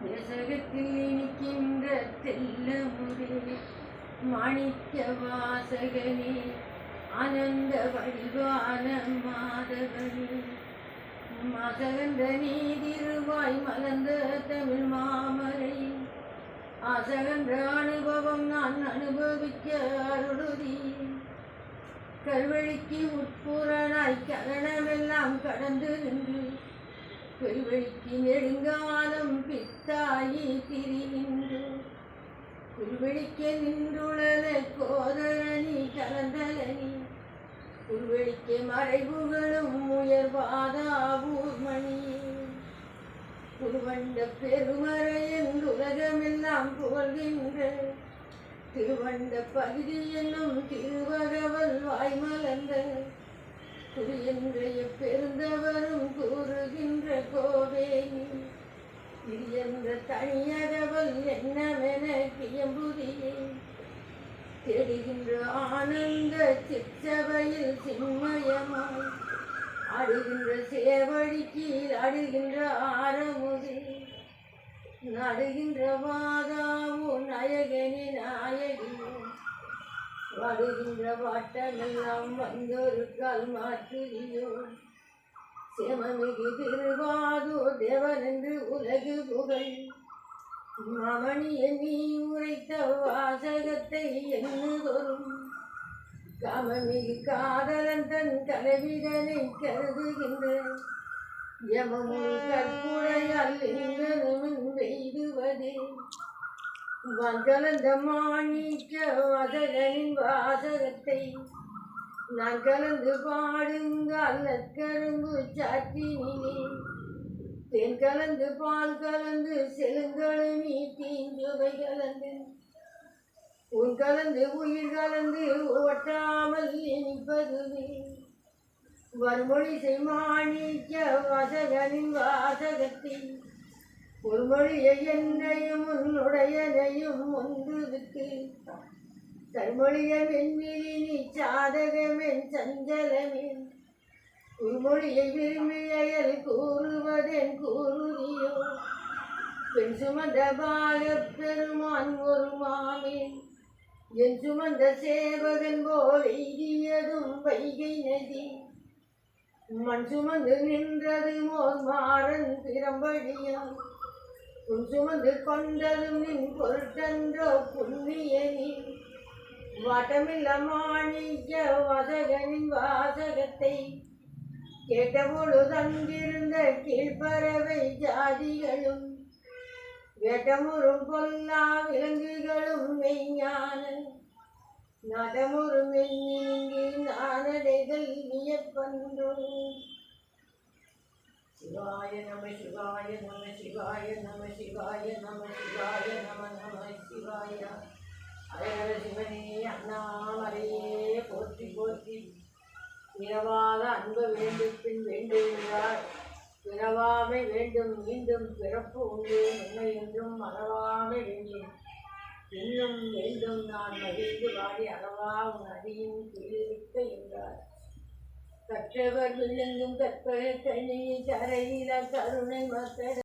தேசகத்தில் இனிக்கின்ற தெல்லமுதே மாணிக்க வாசகனே ஆனந்த வடிவான மாதவனே. மசகந்த நீதிருவாய் மலர்ந்த தமிழ் மாமரை அசகன்ற அனுபவம் நான் அனுபவிக்க அருளுதி. கல்வழிக்கு உட்புறனாய் கரணமெல்லாம் கடந்து நின்று பெருவழிக்கு நெடுங்காலம் பித்தாயி திரிகின்று. புல்வெளிக்க நின்றுணல கோதரணி கலந்தலனி. புல்வெளிக்க மறைவுகளும் உயர்வாதாவூர்மணியே புருவண்ட பெருமறையன் உலகமெல்லாம் புகழ்கின்ற. திருவண்ட பகுதி என்னும் திருவகவல் வாய்மலந்த குறியன்றைய பெருந்த இது என்ற தனியகவல் என்னவென கியம்புதியே தேடுகின்ற ஆனந்த சிற்றவையில் சிம்மயமாய் அடுகின்ற சேவடிக்கு அடுகின்ற ஆரமுதி. நடுகின்ற வாதாவோ நயகனி நாயகியோ வருகின்ற வாட்டமெல்லாம் வந்தொரு கல் மாற்றுறியோ சேமமிகு திருவாதோ தேவன் என்று உலகு புகழ் மமணிய நீ உரைத்த வாசகத்தை எண்ணுதொரும். கமமிகு காதலன் தன் கலவிதனை கருதுகின்ற யமமும் கற்புடையால் எங்கனும் வெய்துவதே வங்கலந்த மாணிக்க வசகனின் வாசகத்தை நான் கலந்து பாடுங்கால் கரும்பு சாற்றினிலே தேன் கலந்து பால் கலந்து செலுங்கழுமி தீஞ்சுவை கலந்து. உன் கலந்து உயிர் கலந்து ஒட்டாமல் இனிப்பதுவே. வன்மொழி செய்மாணிக்க வாசகனின் வாசகத்தை. ஒரு மொழியை என்னையும் உன்னுடையனையும் ஒன்று விட்டு. தன்மொழிய வெண்ணிலி நீ சாதகமென் சஞ்சலமே உள்மொழியை விரும்பியல் கூறுவதென் கூறுதியோ? பெண் சுமந்த பால பெருமான் ஒரு மாமின். என் சுமந்த சேவகன் போல் எய்தியதும் வைகை நதி மண் சுமந்து நின்றது மோர் மாறன் திறம்படியான் உன் சுமந்து கொண்டதும் நின் பொருட்டன்றோ புண்ணியன். வாட்டமில்ல மாணிக்க வாசகனின் வாசகத்தை கேட்டபொழுது அங்கிருந்த கீழ்பறவை ஜாதிகளும் வேட்டமுறும் பொல்லா விலங்குகளும் மெய்ஞான நடமுறும் எண்ணிங்கு நானடைகள் வியப்பன்றோம். சிவாய நம சிவாய நம சிவாய நம சிவாய நம சிவாய அழகர சிவனே அண்ணாமலையே போற்றி போற்றி பிறவாத அன்பு வேண்டும் பின் வேண்டுகிறார் பிறவாமை வேண்டும் மீண்டும் பிறப்பு உண்டு உண்மை என்றும் மறவாமை வேண்டும் இன்னும் வேண்டும் நான் மகிழ்ந்து வாடி அறவா உன் அடியின் குளிர்க்க என்றார் கற்றவர் விழுங்கும் கற்பகை கண்ணியை தரையில கருணை மக்கள்